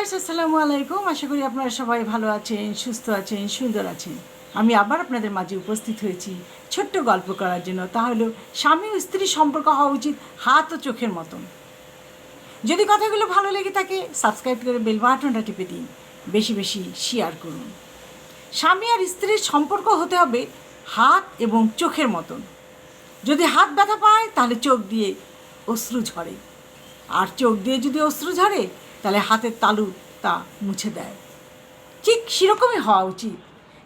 Viewers, আসসালামু আলাইকুম। আশা করি আপনারা সবাই ভালো আছেন, সুস্থ আছেন, সুন্দর আছেন। আমি আবার আপনাদের মাঝে উপস্থিত হয়েছি ছোট্ট গল্প করার জন্য। তা হলো, স্বামী ও স্ত্রীর সম্পর্ক হওয়া উচিত হাত ও চোখের মতন। যদি কথাগুলো ভালো লেগে থাকে সাবস্ক্রাইব করে বেল বাটনটা টিপে দিন। বেশি বেশি শেয়ার করুন। স্বামী আর স্ত্রীর সম্পর্ক হতে হবে হাত এবং চোখের মতন। যদি হাত ব্যথা পায়, তাহলে চোখ দিয়ে অশ্রু ঝরে। আর চোখ দিয়ে যদি অশ্রু ঝরে তাহলে হাতের তালু তা মুছে দেয়। ঠিক সেরকমই হওয়া উচিত।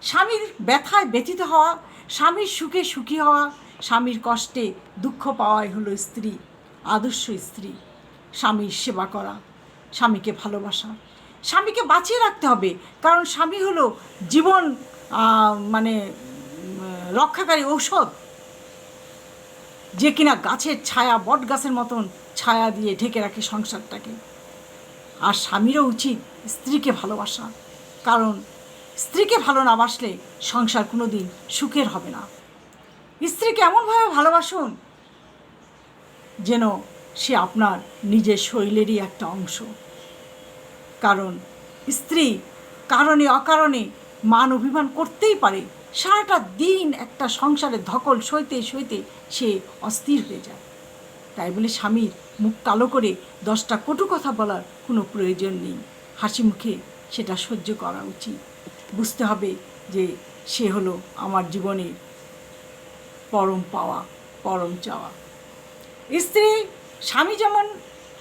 স্বামীর ব্যথায় ব্যথিত হওয়া, স্বামীর সুখে সুখী হওয়া, স্বামীর কষ্টে দুঃখ পাওয়াই হলো স্ত্রী, আদর্শ স্ত্রী। স্বামীর সেবা করা, স্বামীকে ভালোবাসা। স্বামীকে বাঁচিয়ে রাখতে হবে, কারণ স্বামী হলো জীবন মানে রক্ষাকারী ঔষধ। যে কিনা গাছের ছায়া বট গাছের মতন ছায়া দিয়ে ঢেকে রাখে সংসারটাকে। আর স্বামীরও উচিত স্ত্রীকে ভালোবাসা। কারণ স্ত্রীকে ভালো না বাসলে সংসার কোনো দিন সুখের হবে না। স্ত্রীকে এমনভাবে ভালোবাসুন যেন সে আপনার নিজের শরীরেরই একটা অংশ। কারণ স্ত্রী কারণে অকারণে মান অভিমান করতেই পারে। সারাটা দিন একটা সংসারের ধকল সইতে সইতে সে অস্থির হয়ে যায়। তাই বলে স্বামীর মুখ কালো করে দশটা কটু কথা বলার কোনো প্রয়োজন নেই। হাসি মুখে সেটা সহ্য করা উচিত। বুঝতে হবে যে সে হলো আমার জীবনের পরম পাওয়া, পরম চাওয়া। স্ত্রী, স্বামী যেমন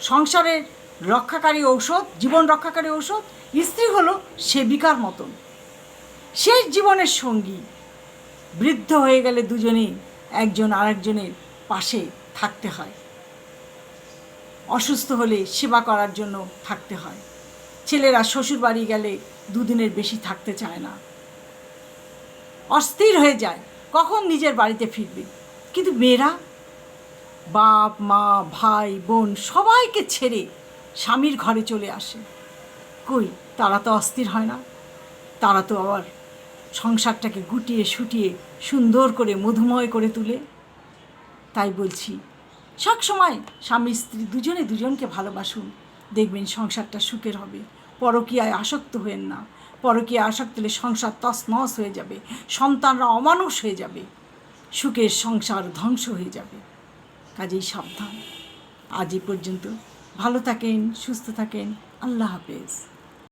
সংসারের রক্ষাকারী ঔষধ, জীবন রক্ষাকারী ঔষধ, স্ত্রী হলো সেবিকার মতন। শেষ জীবনের সঙ্গী। বৃদ্ধ হয়ে গেলে দুজনেই একজন আরেকজনের পাশে থাকতে হয়। অসুস্থ হলে সেবা করার জন্য থাকতে হয়। ছেলেরা শ্বশুর বাড়ি গেলে দুদিনের বেশি থাকতে চায় না। অস্থির হয়ে যায়, কখন নিজের বাড়িতে ফিরবে? কিন্তু মেয়েরা? বাপ, মা, ভাই, বোন সবাইকে ছেড়ে স্বামীর ঘরে চলে আসে। কই, তারা তো অস্থির হয় না। তারা তো আবার সংসারটাকে গুটিয়ে শুটিয়ে সুন্দর করে মধুময় করে তুলে। তাই বলছি সব সময় স্বামী স্ত্রী দুজনে দুজনকে ভালোবাসুন। দেখবেন সংসারটা সুখের হবে। পরকীয়ায় আসক্ত হয়েন না। পরকীয়ায় আসক্ত হলে সংসার তছনছ হয়ে যাবে। সন্তানরা অমানুষ হয়ে যাবে। সুখের সংসার ধ্বংস হয়ে যাবে। কাজেই সাবধান। আজ এই পর্যন্ত। ভালো থাকেন, সুস্থ থাকেন। আল্লাহ হাফেজ।